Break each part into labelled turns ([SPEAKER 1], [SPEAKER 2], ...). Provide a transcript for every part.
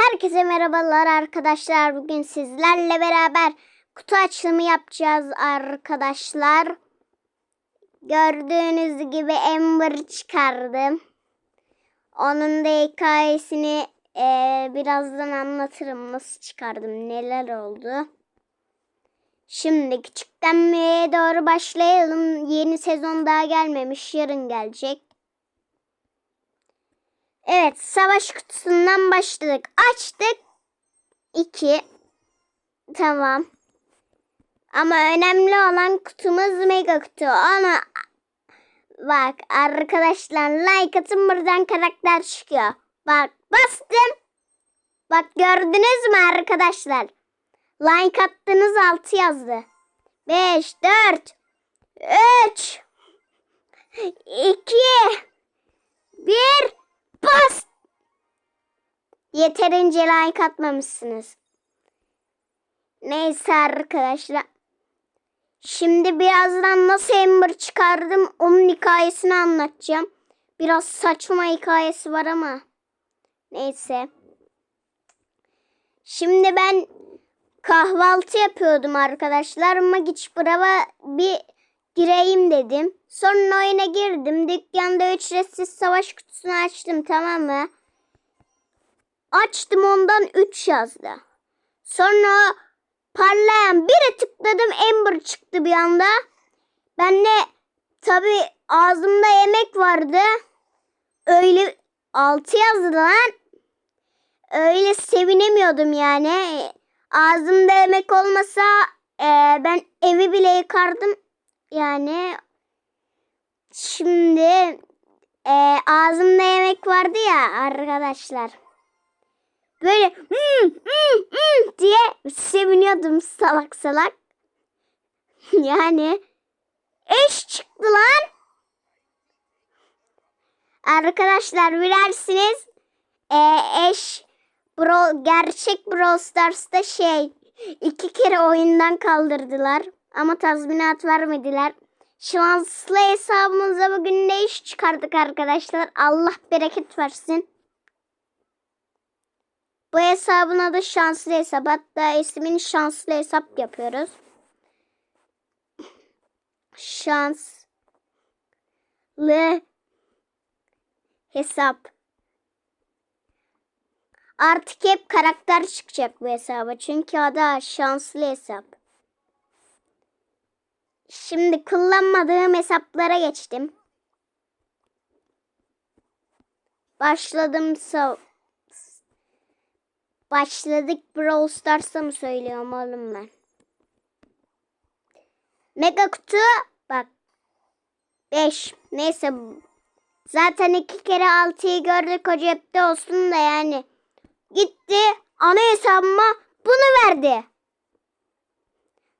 [SPEAKER 1] Herkese merhabalar arkadaşlar. Bugün sizlerle beraber kutu açılımı yapacağız arkadaşlar. Gördüğünüz gibi Ember çıkardım. Onun da hikayesini eee, birazdan anlatırım. Nasıl çıkardım, neler oldu. Şimdi küçükten büyüğe doğru başlayalım. Yeni sezon daha gelmemiş. Yarın gelecek. Evet, savaş kutusundan başladık. Açtık. 2. Tamam. Ama önemli olan kutumuz mega kutu. Ama bak arkadaşlar like atın buradan karakter çıkıyor. Bak bastım. Bak gördünüz mü arkadaşlar? Like attınız 6 yazdı. 5, 4, 3, 2, 1, bas. Yeterince like atmamışsınız. Neyse arkadaşlar. Şimdi birazdan nasıl Ember çıkardım onun hikayesini anlatacağım. Biraz saçma hikayesi var ama. Neyse. Şimdi ben kahvaltı yapıyordum arkadaşlar. Magic Brava bir gireyim dedim. Sonra oyuna girdim. Dükkanda ücretsiz savaş kutusunu açtım tamam mı? Açtım ondan 3 yazdı. Sonra parlayan bire tıkladım Ember çıktı bir anda. Ben de tabi ağzımda yemek vardı. Öyle 6 yazdı lan. Öyle sevinemiyordum yani. Ağzımda yemek olmasa e, ben evi bile yıkardım. Yani şimdi e, ağzımda yemek vardı ya arkadaşlar. Böyle hmm, hmm, hmm diye seviniyordum salak salak. yani eş çıktı lan. Arkadaşlar bilersiniz e, eş Bro, gerçek Brawl Stars'ta şey iki kere oyundan kaldırdılar ama tazminat vermediler. Şanslı hesabımıza bugün ne iş çıkardık arkadaşlar. Allah bereket versin. Bu hesabın adı şanslı hesap. Hatta ismini şanslı hesap yapıyoruz. Şanslı hesap. Artık hep karakter çıkacak bu hesaba. Çünkü adı şanslı hesap. Şimdi kullanmadığım hesaplara geçtim. Başladım so Başladık Brawl Stars'a mı söylüyorum oğlum ben? Mega kutu bak 5 neyse zaten iki kere 6'yı gördük o cepte olsun da yani gitti ana hesabıma bunu verdi.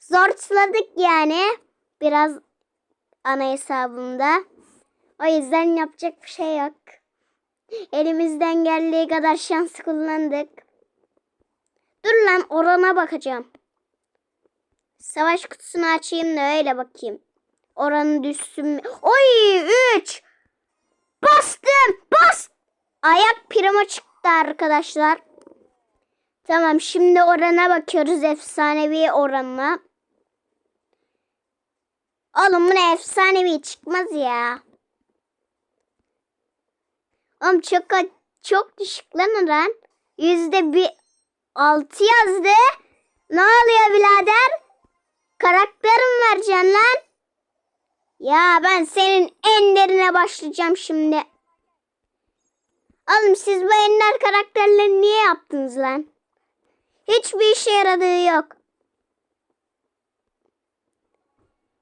[SPEAKER 1] Zortladık yani biraz ana hesabımda. O yüzden yapacak bir şey yok. Elimizden geldiği kadar şans kullandık. Dur lan orana bakacağım. Savaş kutusunu açayım da öyle bakayım. Oranı düşsün? Oy 3. Bastım. Bas. Ayak primo çıktı arkadaşlar. Tamam şimdi orana bakıyoruz efsanevi oranına. Oğlum bu ne efsanevi çıkmaz ya. Oğlum çok çok düşük lan oran. Yüzde bir altı yazdı. Ne oluyor birader? Karakter mi vereceksin lan? Ya ben senin enlerine başlayacağım şimdi. Oğlum siz bu enler karakterleri niye yaptınız lan? Hiçbir işe yaradığı yok.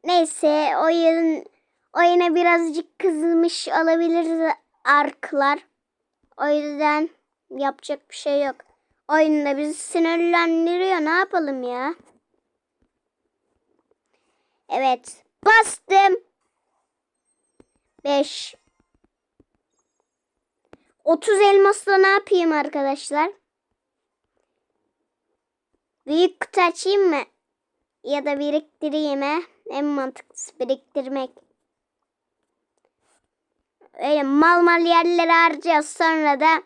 [SPEAKER 1] Neyse oyun oyuna birazcık kızılmış olabilir arklar. O yüzden yapacak bir şey yok. Oyunda bizi sinirlendiriyor. Ne yapalım ya? Evet. Bastım. 5. 30 elmasla ne yapayım arkadaşlar? Büyük kutu açayım mı? Ya da biriktireyim he? En mantıklısı biriktirmek. Öyle mal mal yerlere harcayacağız sonra da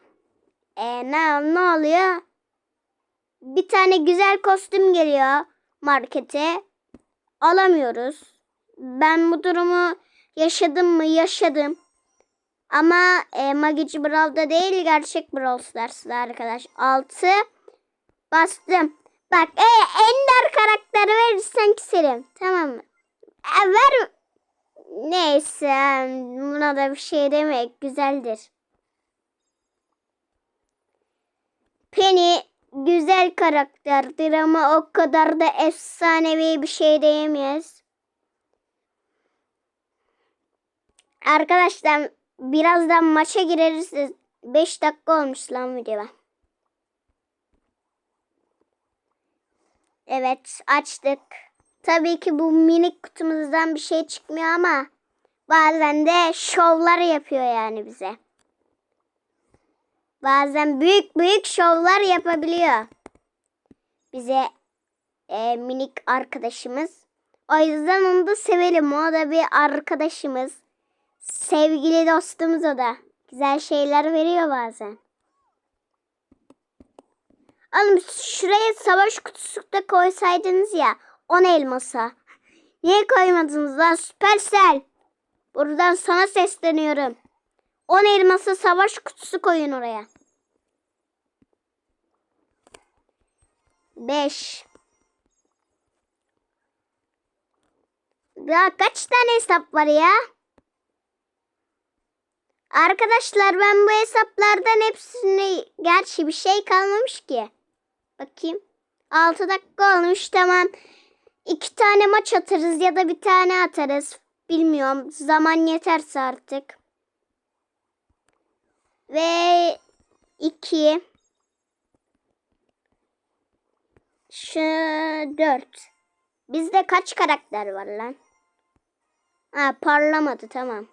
[SPEAKER 1] e, ne, ne oluyor? Bir tane güzel kostüm geliyor markete. Alamıyoruz. Ben bu durumu yaşadım mı? Yaşadım. Ama e, Magic Brawl'da değil gerçek Brawl Stars'da arkadaş. 6 bastım. Bak e, Ender karakteri verirsen keserim. Tamam mı? E, ver. Neyse buna da bir şey demek güzeldir. Penny güzel karakterdir ama o kadar da efsanevi bir şey diyemeyiz. Arkadaşlar birazdan maça gireriz. 5 dakika olmuş lan video. Evet açtık. Tabii ki bu minik kutumuzdan bir şey çıkmıyor ama bazen de şovlar yapıyor yani bize. Bazen büyük büyük şovlar yapabiliyor. Bize e, minik arkadaşımız. O yüzden onu da sevelim. O da bir arkadaşımız. Sevgili dostumuz o da. Güzel şeyler veriyor bazen. Oğlum şuraya savaş kutusu da koysaydınız ya. 10 elmasa. Niye koymadınız lan Süpersel? Buradan sana sesleniyorum. 10 elması savaş kutusu koyun oraya. 5 Daha kaç tane hesap var ya? Arkadaşlar ben bu hesaplardan hepsini gerçi bir şey kalmamış ki. Bakayım. 6 dakika olmuş tamam. İki tane maç atarız ya da bir tane atarız. Bilmiyorum. Zaman yeterse artık. Ve iki. Şu dört. Bizde kaç karakter var lan? Ha parlamadı tamam.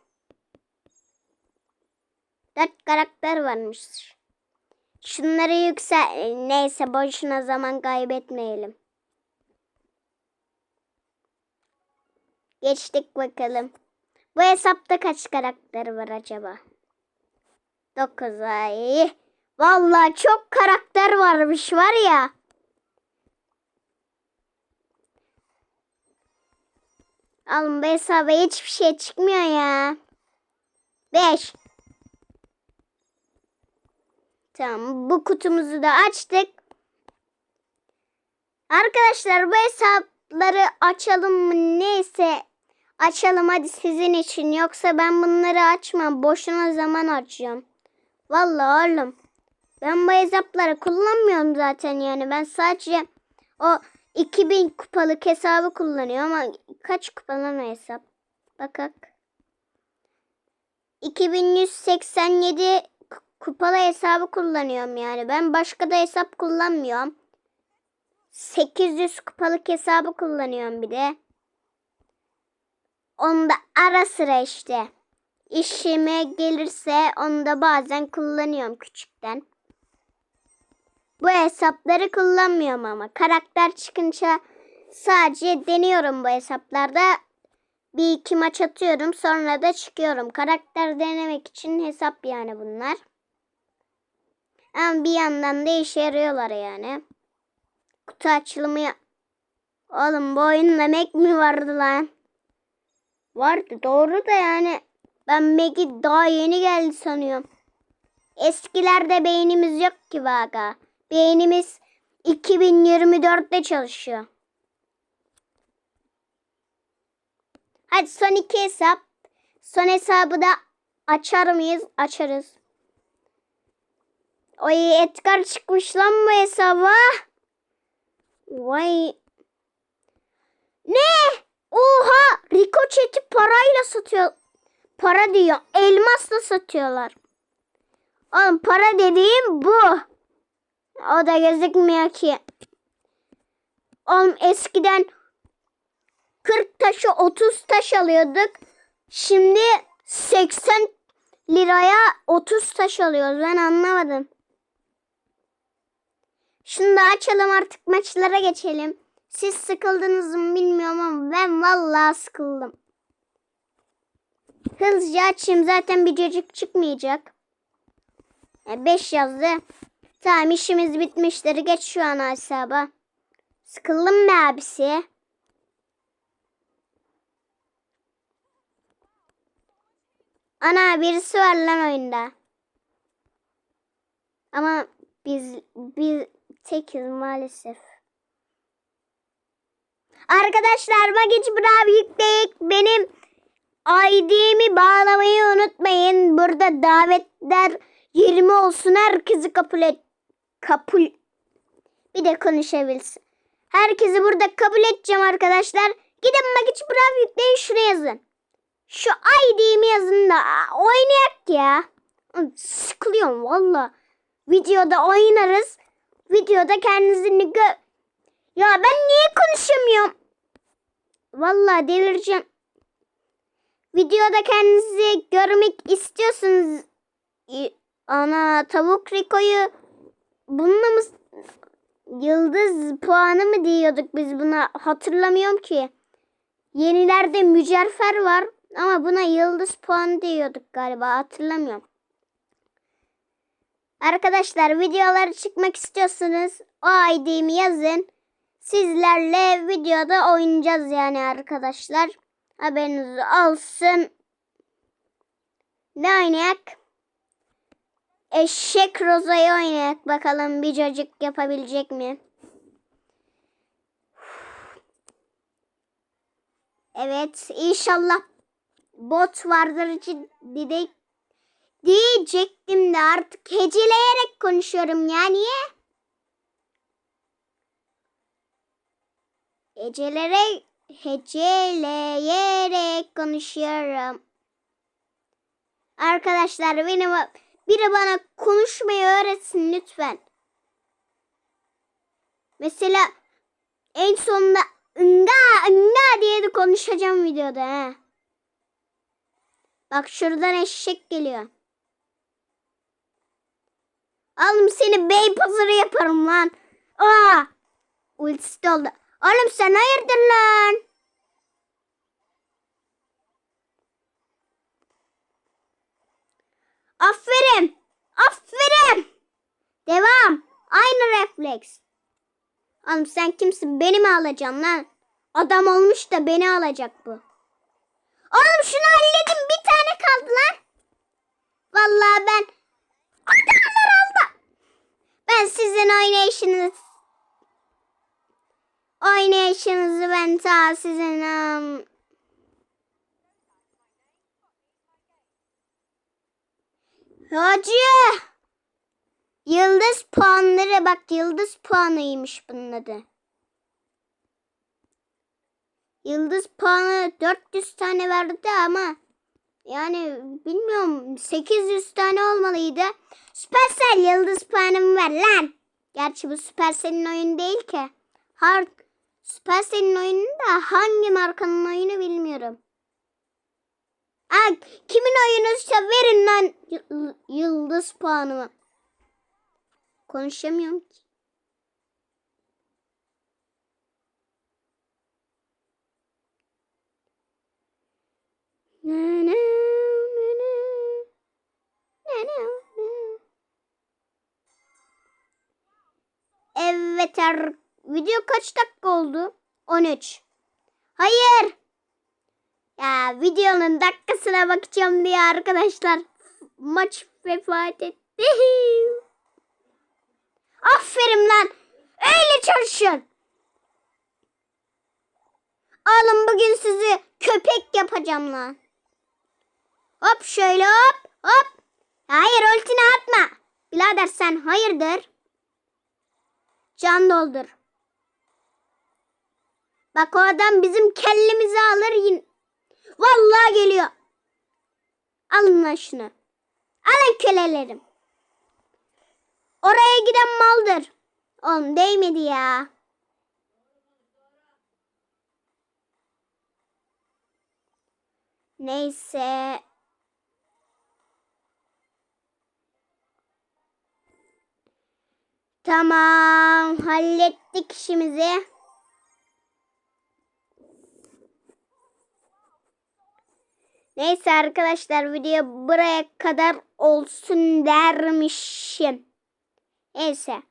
[SPEAKER 1] Dört karakter varmış. Şunları yüksel... Neyse boşuna zaman kaybetmeyelim. Geçtik bakalım. Bu hesapta kaç karakter var acaba? 9 ay. Vallahi çok karakter varmış var ya. Alın bu hesaba hiçbir şey çıkmıyor ya. 5. Tamam bu kutumuzu da açtık. Arkadaşlar bu hesapları açalım mı neyse açalım hadi sizin için. Yoksa ben bunları açmam. Boşuna zaman harcıyorum. Vallahi oğlum. Ben bu hesapları kullanmıyorum zaten yani. Ben sadece o 2000 kupalık hesabı kullanıyorum ama kaç kupalı hesap? Bakak. 2187 kupalı hesabı kullanıyorum yani. Ben başka da hesap kullanmıyorum. 800 kupalık hesabı kullanıyorum bir de. Onda ara sıra işte. İşime gelirse onu da bazen kullanıyorum küçükten. Bu hesapları kullanmıyorum ama. Karakter çıkınca sadece deniyorum bu hesaplarda. Bir iki maç atıyorum sonra da çıkıyorum. Karakter denemek için hesap yani bunlar. Ama bir yandan da işe yarıyorlar yani. Kutu açılımı Oğlum bu oyunda Mac mi vardı lan? Vardı doğru da yani. Ben Mac'i daha yeni geldi sanıyorum. Eskilerde beynimiz yok ki vaga. Beynimiz 2024'te çalışıyor. Hadi son iki hesap. Son hesabı da açar mıyız? Açarız. Oy Edgar çıkmış lan bu hesaba. Vay. Ne? Oha! Rico chat'i parayla satıyor. Para diyor. Elmasla satıyorlar. Oğlum para dediğim bu. O da gözükmüyor ki. Oğlum eskiden 40 taşı 30 taş alıyorduk. Şimdi 80 liraya 30 taş alıyoruz. Ben anlamadım. Şunu da açalım artık maçlara geçelim. Siz sıkıldınız mı bilmiyorum ama ben vallahi sıkıldım. Hızlıca açayım zaten bir cacık çıkmayacak. 5 yazdı. Tamam işimiz bitmiştir. Geç şu an hesaba. Sıkıldım be abisi. Ana birisi var lan oyunda. Ama biz biz tekiz maalesef. Arkadaşlar Magic Brav yükleyip benim ID'mi bağlamayı unutmayın. Burada davetler 20 olsun. Herkesi kabul et. Kabul. Bir de konuşabilsin. Herkesi burada kabul edeceğim arkadaşlar. Gidin Magic Brav yükleyin şuraya yazın. Şu ID'mi yazın da oynayak ya. Sıkılıyorum valla. Videoda oynarız. Videoda kendinizi gö... Ya ben niye konuşamıyorum? Valla delireceğim. Videoda kendinizi görmek istiyorsunuz. İ- Ana tavuk Rico'yu bununla mı yıldız puanı mı diyorduk biz buna hatırlamıyorum ki. Yenilerde mücevher var ama buna yıldız puanı diyorduk galiba hatırlamıyorum. Arkadaşlar videolara çıkmak istiyorsanız o ID'mi yazın. Sizlerle videoda oynayacağız yani arkadaşlar. Haberiniz olsun. Ne oynayak? Eşek Roza'yı oynayak. Bakalım bir çocuk yapabilecek mi? Evet inşallah bot vardır diyecektim de artık heceleyerek konuşuyorum ya niye? Hecelere, heceleyerek konuşuyorum. Arkadaşlar benim biri bana konuşmayı öğretsin lütfen. Mesela en sonunda nga nga diye de konuşacağım videoda ha. Bak şuradan eşek geliyor. Oğlum seni bey pazarı yaparım lan. Aa! Ultisi de oldu. Oğlum sen hayırdır lan? Aferin. Aferin. Devam. Aynı refleks. Oğlum sen kimsin? Beni mi alacaksın lan? Adam olmuş da beni alacak bu. Oğlum şunu halledin. Bir tane kaldı lan. Vallahi ben adamlar aldı. Ben sizin oynayışınız oynayışınızı ben ta sizin um, Hacı. Yıldız puanları bak yıldız puanıymış bunun adı. Yıldız puanı 400 tane verdi ama yani bilmiyorum 800 tane olmalıydı. Supercell yıldız puanımı ver lan. Gerçi bu Supercell'in oyunu değil ki. Hard Supercell'in oyunu da hangi markanın oyunu bilmiyorum. Aa, kimin oyunuysa verin lan yıldız puanımı. Konuşamıyorum ki. Evet er, video kaç dakika oldu? 13. Hayır. Ya videonun dakikasına bakacağım diye arkadaşlar maç vefat etti. Aferin lan. Öyle çalışın. Oğlum bugün sizi köpek yapacağım lan. Hop şöyle hop hop. Hayır ultini atma. Birader sen hayırdır? Can doldur. Bak o adam bizim kellemizi alır yine. Vallahi geliyor. Alın lan şunu. Alın kölelerim. Oraya giden maldır. Oğlum değmedi ya. Neyse. Tamam. Hallettik işimizi. Neyse arkadaşlar video buraya kadar olsun dermişim. Neyse.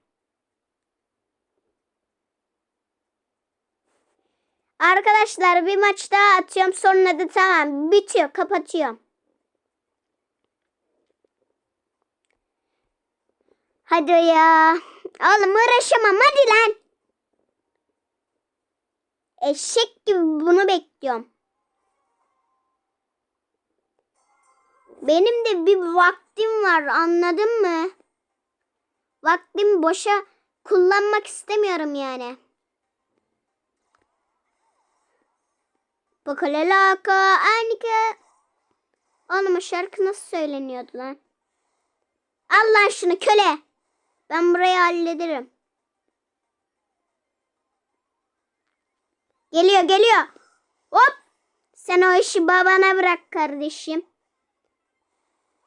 [SPEAKER 1] Arkadaşlar bir maç daha atıyorum sonra da tamam bitiyor kapatıyorum. Hadi ya. Oğlum uğraşamam hadi lan. Eşek gibi bunu bekliyorum. Benim de bir vaktim var anladın mı? Vaktimi boşa kullanmak istemiyorum yani. Bakalelaka anike. Oğlum o şarkı nasıl söyleniyordu lan? Al lan şunu köle. Ben burayı hallederim. Geliyor geliyor. Hop. Sen o işi babana bırak kardeşim.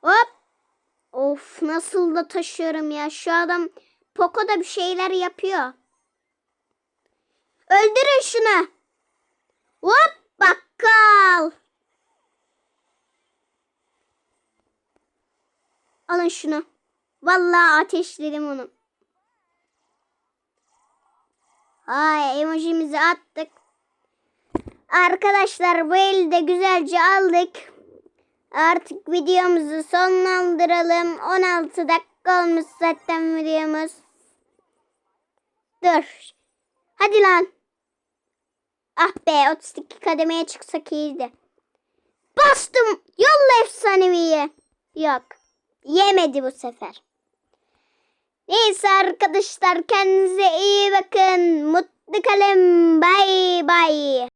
[SPEAKER 1] Hop. Of nasıl da taşıyorum ya. Şu adam Poco da bir şeyler yapıyor. Öldürün şunu. Hop bakkal. Alın şunu. Vallahi ateşledim onu. Ay emojimizi attık. Arkadaşlar bu eli de güzelce aldık. Artık videomuzu sonlandıralım. 16 dakika olmuş zaten videomuz. Dur. Hadi lan. Ah be 32 kademeye çıksak iyiydi. Bastım. Yolla efsaneviyi. Yok. Yemedi bu sefer. Neyse arkadaşlar kendinize iyi bakın. Mutlu kalın. Bay bay.